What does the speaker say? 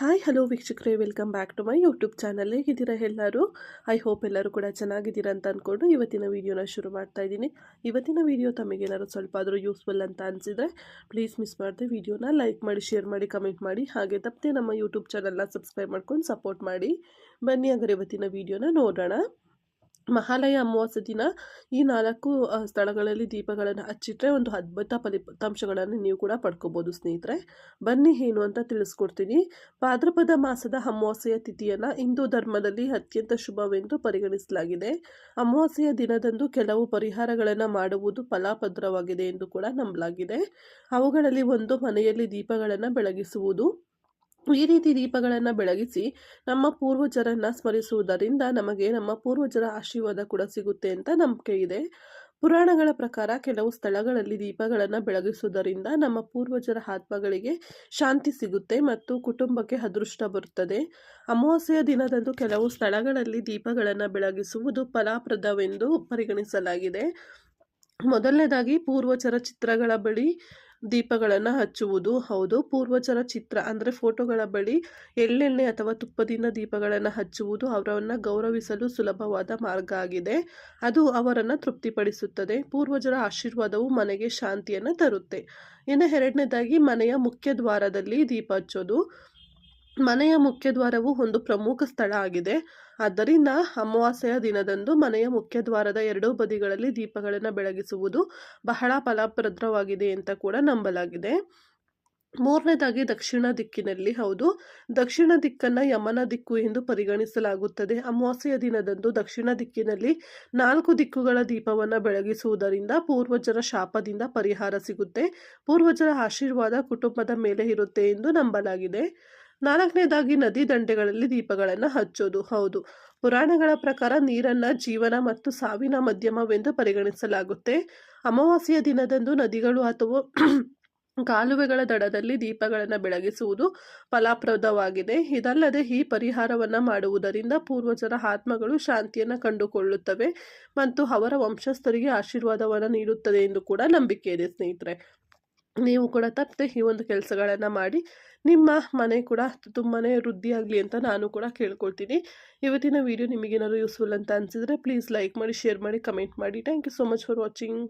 Hi hello ವೀಕ್ಷಕರೇ. Welcome back to my YouTube channel ಹೇಗಿದ್ದೀರಾ ಎಲ್ಲರೂ? ಐ ಹೋಪ್ ಎಲ್ಲರೂ ಕೂಡ ಚೆನ್ನಾಗಿದ್ದೀರಾ ಅಂತ ಅಂದ್ಕೊಂಡು ಇವತ್ತಿನ ವೀಡಿಯೋನ ಶುರು ಮಾಡ್ತಾ ಇದ್ದೀನಿ. ಇವತ್ತಿನ ವೀಡಿಯೋ ತಮಗೇನಾದ್ರು ಸ್ವಲ್ಪ ಆದರೂ ಯೂಸ್ಫುಲ್ ಅಂತ ಅನಿಸಿದ್ರೆ ಪ್ಲೀಸ್ ಮಿಸ್ ಮಾಡಿದೆ ವೀಡಿಯೋನ ಲೈಕ್ ಮಾಡಿ ಶೇರ್ ಮಾಡಿ ಕಮೆಂಟ್ ಮಾಡಿ. ಹಾಗೆ ತಪ್ಪದೆ ನಮ್ಮ ಯೂಟ್ಯೂಬ್ ಚಾನಲ್ನ ಸಬ್ಸ್ಕ್ರೈಬ್ ಮಾಡ್ಕೊಂಡು ಸಪೋರ್ಟ್ ಮಾಡಿ. ಬನ್ನಿ ಹಾಗಾದ್ರೆ ಇವತ್ತಿನ ವೀಡಿಯೋನ ನೋಡೋಣ. ಮಹಾಲಯ ಅಮಾವಾಸ್ಯ ದಿನ ಈ ನಾಲ್ಕು ಸ್ಥಳಗಳಲ್ಲಿ ದೀಪಗಳನ್ನು ಹಚ್ಚಿಟ್ರೆ ಒಂದು ಅದ್ಭುತ ಫಲಿತಾಂಶಗಳನ್ನು ನೀವು ಕೂಡ ಪಡ್ಕೋಬೋದು ಸ್ನೇಹಿತರೆ. ಬನ್ನಿ ಏನು ಅಂತ ತಿಳಿಸ್ಕೊಡ್ತೀನಿ. ಭಾದ್ರಪದ ಮಾಸದ ಅಮಾವಾಸ್ಯೆಯ ತಿಥಿಯನ್ನು ಹಿಂದೂ ಧರ್ಮದಲ್ಲಿ ಅತ್ಯಂತ ಶುಭವೆಂದು ಪರಿಗಣಿಸಲಾಗಿದೆ. ಅಮಾವಾಸ್ಯೆಯ ದಿನದಂದು ಕೆಲವು ಪರಿಹಾರಗಳನ್ನು ಮಾಡುವುದು ಫಲಾಭದ್ರವಾಗಿದೆ ಎಂದು ಕೂಡ ನಂಬಲಾಗಿದೆ. ಅವುಗಳಲ್ಲಿ ಒಂದು ಮನೆಯಲ್ಲಿ ದೀಪಗಳನ್ನು ಬೆಳಗಿಸುವುದು. ಈ ರೀತಿ ದೀಪಗಳನ್ನು ಬೆಳಗಿಸಿ ನಮ್ಮ ಪೂರ್ವಜರನ್ನ ಸ್ಮರಿಸುವುದರಿಂದ ನಮಗೆ ನಮ್ಮ ಪೂರ್ವಜರ ಆಶೀರ್ವಾದ ಕೂಡ ಸಿಗುತ್ತೆ ಅಂತ ನಂಬಿಕೆ ಇದೆ. ಪುರಾಣಗಳ ಪ್ರಕಾರ ಕೆಲವು ಸ್ಥಳಗಳಲ್ಲಿ ದೀಪಗಳನ್ನು ಬೆಳಗಿಸುವುದರಿಂದ ನಮ್ಮ ಪೂರ್ವಜರ ಆತ್ಮಗಳಿಗೆ ಶಾಂತಿ ಸಿಗುತ್ತೆ ಮತ್ತು ಕುಟುಂಬಕ್ಕೆ ಅದೃಷ್ಟ ಬರುತ್ತದೆ. ಅಮಾವಾಸ್ಯೆಯ ದಿನದಂದು ಕೆಲವು ಸ್ಥಳಗಳಲ್ಲಿ ದೀಪಗಳನ್ನು ಬೆಳಗಿಸುವುದು ಫಲಪ್ರದವೆಂದು ಪರಿಗಣಿಸಲಾಗಿದೆ. ಮೊದಲನೇದಾಗಿ ಪೂರ್ವಜರ ಚಿತ್ರಗಳ ಬಳಿ ದೀಪಗಳನ್ನು ಹಚ್ಚುವುದು. ಹೌದು, ಪೂರ್ವಜರ ಚಿತ್ರ ಅಂದರೆ ಫೋಟೋಗಳ ಬಳಿ ಎಳ್ಳೆಣ್ಣೆ ಅಥವಾ ತುಪ್ಪದಿಂದ ದೀಪಗಳನ್ನು ಹಚ್ಚುವುದು ಅವರನ್ನು ಗೌರವಿಸಲು ಸುಲಭವಾದ ಮಾರ್ಗ ಆಗಿದೆ. ಅದು ಅವರನ್ನು ತೃಪ್ತಿಪಡಿಸುತ್ತದೆ. ಪೂರ್ವಜರ ಆಶೀರ್ವಾದವು ಮನೆಗೆ ಶಾಂತಿಯನ್ನು ತರುತ್ತೆ. ಇನ್ನು ಎರಡನೇದಾಗಿ ಮನೆಯ ಮುಖ್ಯ ದ್ವಾರದಲ್ಲಿ ದೀಪ ಹಚ್ಚೋದು. ಮನೆಯ ಮುಖ್ಯ ದ್ವಾರವು ಒಂದು ಪ್ರಮುಖ ಸ್ಥಳ ಆಗಿದೆ. ಆದ್ದರಿಂದ ಅಮಾವಾಸ್ಯೆಯ ದಿನದಂದು ಮನೆಯ ಮುಖ್ಯ ದ್ವಾರದ ಎರಡೂ ಬದಿಗಳಲ್ಲಿ ದೀಪಗಳನ್ನು ಬೆಳಗಿಸುವುದು ಬಹಳ ಫಲಪ್ರದವಾಗಿದೆ ಅಂತ ಕೂಡ ನಂಬಲಾಗಿದೆ. ಮೂರನೇದಾಗಿ ದಕ್ಷಿಣ ದಿಕ್ಕಿನಲ್ಲಿ ಹೌದು. ದಕ್ಷಿಣ ದಿಕ್ಕನ್ನು ಯಮನ ದಿಕ್ಕು ಎಂದು ಪರಿಗಣಿಸಲಾಗುತ್ತದೆ. ಅಮಾವಾಸ್ಯೆಯ ದಿನದಂದು ದಕ್ಷಿಣ ದಿಕ್ಕಿನಲ್ಲಿ ನಾಲ್ಕು ದಿಕ್ಕುಗಳ ದೀಪವನ್ನು ಬೆಳಗಿಸುವುದರಿಂದ ಪೂರ್ವಜರ ಶಾಪದಿಂದ ಪರಿಹಾರ ಸಿಗುತ್ತೆ. ಪೂರ್ವಜರ ಆಶೀರ್ವಾದ ಕುಟುಂಬದ ಮೇಲೆ ಇರುತ್ತೆ ಎಂದು ನಂಬಲಾಗಿದೆ. ನಾಲ್ಕನೇದಾಗಿ ನದಿ ದಂಡೆಗಳಲ್ಲಿ ದೀಪಗಳನ್ನು ಹಚ್ಚೋದು. ಹೌದು. ಪುರಾಣಗಳ ಪ್ರಕಾರ ನೀರನ್ನ ಜೀವನ ಮತ್ತು ಸಾವಿನ ಮಧ್ಯಮವೆಂದು ಪರಿಗಣಿಸಲಾಗುತ್ತೆ. ಅಮಾವಾಸ್ಯೆಯ ದಿನದಂದು ನದಿಗಳು ಅಥವಾ ಕಾಲುವೆಗಳ ದಡದಲ್ಲಿ ದೀಪಗಳನ್ನು ಬೆಳಗಿಸುವುದು ಫಲಪ್ರದವಾಗಿದೆ. ಇದಲ್ಲದೆ ಈ ಪರಿಹಾರವನ್ನು ಮಾಡುವುದರಿಂದ ಪೂರ್ವಜರ ಆತ್ಮಗಳು ಶಾಂತಿಯನ್ನು ಕಂಡುಕೊಳ್ಳುತ್ತವೆ ಮತ್ತು ಅವರ ವಂಶಸ್ಥರಿಗೆ ಆಶೀರ್ವಾದವನ್ನು ನೀಡುತ್ತದೆ ಎಂದು ಕೂಡ ನಂಬಿಕೆ ಇದೆ ಸ್ನೇಹಿತರೆ. ನೀವು ಕೂಡ ತಪ್ಪದೆ ಈ ಒಂದು ಕೆಲಸಗಳನ್ನು ಮಾಡಿ, ನಿಮ್ಮ ಮನೆ ಕೂಡ ತುಂಬಾ ವೃದ್ಧಿಯಾಗಲಿ ಅಂತ ನಾನು ಕೂಡ ಕೇಳ್ಕೊಳ್ತೀನಿ. ಇವತ್ತಿನ ವಿಡಿಯೋ ನಿಮಗೇನಾದ್ರು ಯೂಸ್ಫುಲ್ ಅಂತ ಅನಿಸಿದರೆ ಪ್ಲೀಸ್ ಲೈಕ್ ಮಾಡಿ ಶೇರ್ ಮಾಡಿ ಕಮೆಂಟ್ ಮಾಡಿ. Thank you so much for watching